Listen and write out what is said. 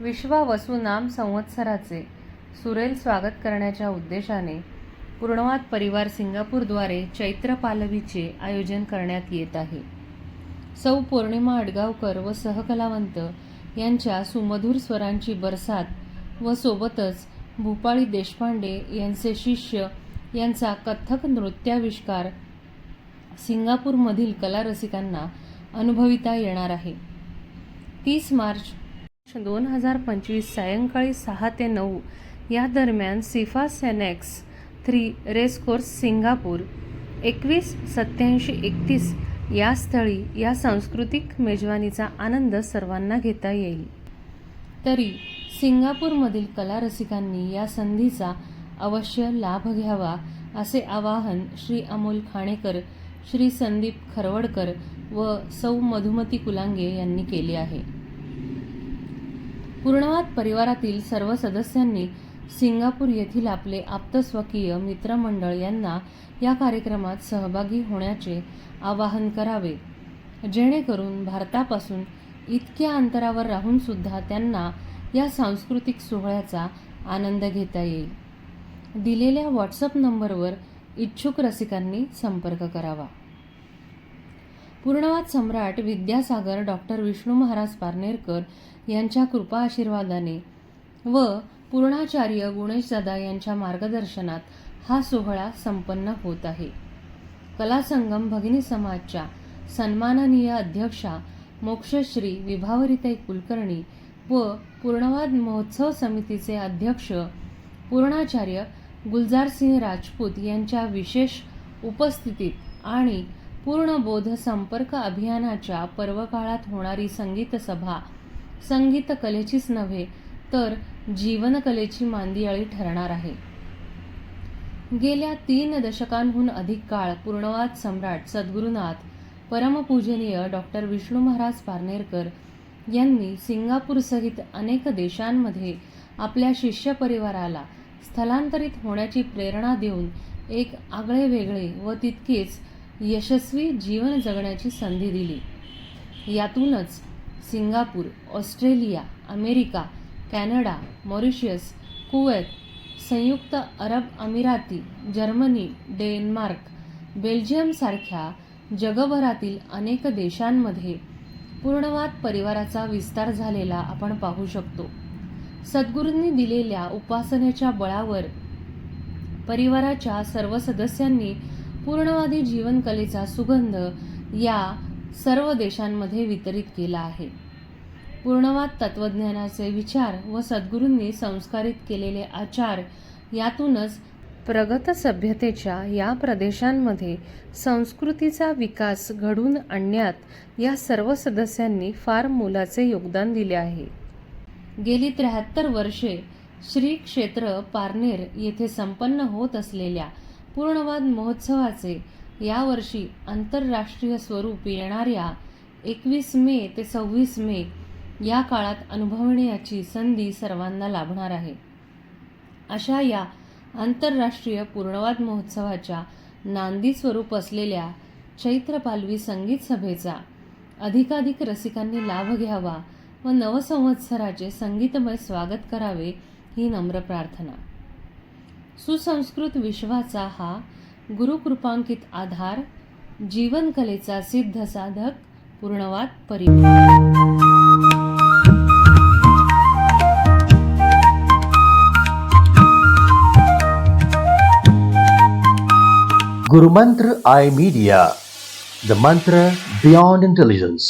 विश्वावसुनाम संवत्सराचे. सुरेल स्वागत करण्याच्या उद्देशाने पूर्णवाद परिवार सिंगापूरद्वारे चैत्र पालवीचे आयोजन करण्यात येत आहे. सौ पौर्णिमा अडगावकर व सहकलावंत यांच्या सुमधुर स्वरांची बरसात व सोबतच भूपाळी देशपांडे यांचे शिष्य यांचा कथ्थक नृत्याविष्कार सिंगापूरमधील कलारसिकांना अनुभविता येणार आहे. तीस मार्च दोन हजार पंचवीस सायंकाळी सहा ते नऊ या दरम्यान सिफा सेनेक्स थ्री रेसकोर्स सिंगापूर एकवीस सत्याऐंशी एकतीस या स्थळी या सांस्कृतिक मेजवानीचा आनंद सर्वांना घेता येईल. तरी सिंगापूरमधील कलारसिकांनी या संधीचा अवश्य लाभ घ्यावा असे आवाहन श्री अमोल खाणेकर श्री संदीप खरवडकर व सौ मधुमती कुलांगे यांनी केले आहे. पूर्णवाद परिवारातील सर्व सदस्यांनी सिंगापूर येथील आपले आप्तस्वकीय मित्रमंडळ यांना या कार्यक्रमात सहभागी होण्याचे आवाहन करावे. जेणेकरून भारतापासून इतक्या अंतरावर राहून सुद्धा त्यांना या सांस्कृतिक सोहळ्याचा आनंद घेता येईल. दिलेल्या व्हॉट्सअप नंबरवर इच्छुक रसिकांनी संपर्क करावा. पूर्णवाद सम्राट विद्यासागर डॉक्टर विष्णू महाराज पारनेरकर यांच्या कृपा आशीर्वादाने व पूर्णाचार्य गुणेश दादा यांच्या मार्गदर्शनात हा सोहळा संपन्न होत आहे. कलासंगम भगिनी समाजच्या सन्माननीय अध्यक्षा मोक्षश्री विभावरीताई कुलकर्णी व पूर्णवाद महोत्सव समितीचे अध्यक्ष पूर्णाचार्य गुलजारसिंह राजपूत यांच्या विशेष उपस्थितीत आणि पूर्णबोध संपर्क अभियानाच्या पर्वकाळात होणारी संगीत सभा. संगीत कलेचीच नव्हे तर जीवनकलेची मांदियाळी ठरणार आहे. गेल्या तीन दशकांहून अधिक काळ पूर्णवाद सम्राट सद्गुरुनाथ परमपूजनीय डॉक्टर विष्णू महाराज पारनेरकर यांनी सिंगापूरसहित अनेक देशांमध्ये आपल्या शिष्य परिवाराला स्थलांतरित होण्याची प्रेरणा देऊन एक आगळे वेगळे व तितकेच यशस्वी जीवन जगण्याची संधी दिली. यातूनच Singapore Australia America Canada Mauritius Kuwait संयुक्त अरब अमिराती जर्मनी डेन्मार्क बेल्जियमसारख्या जगभरातील अनेक देशांमध्ये पूर्णवाद परिवाराचा विस्तार झालेला आपण पाहू शकतो. सद्गुरूंनी दिलेल्या उपासनेच्या बळावर परिवाराच्या सर्व सदस्यांनी पूर्णवादी जीवनकलेचा सुगंध या सर्व देशांमध्ये वितरित केला आहे. पूर्णवाद तत्वज्ञानाचे विचार व सद्गुरूंनी संस्कारित केलेले आचार यातूनच प्रगत सभ्यतेच्या या प्रदेशांमध्ये संस्कृतीचा विकास घडून आणण्यात या सर्व सदस्यांनी फार मोलाचे योगदान दिले आहे. गेली त्र्याहत्तर वर्षे श्री क्षेत्र पारनेर येथे संपन्न होत असलेल्या पूर्णवाद महोत्सवाचे यावर्षी आंतरराष्ट्रीय स्वरूप येणाऱ्या एकवीस मे ते सव्वीस मे या काळात अनुभवण्याची संधी सर्वांना लाभणार आहे. अशा या आंतरराष्ट्रीय पूर्णवाद महोत्सवाच्या नांदी स्वरूप असलेल्या चैत्र पालवी संगीत सभेचा अधिकाधिक रसिकांनी लाभ घ्यावा व नवसंवत्सराचे संगीतमय स्वागत करावे ही नम्र प्रार्थना. सुसंस्कृत विश्वाचा हा गुरुकृपांकित आधार जीवनकलेचा सिद्ध साधक पूर्णवाद परी गुरुमंत्र AI media the mantra beyond intelligence.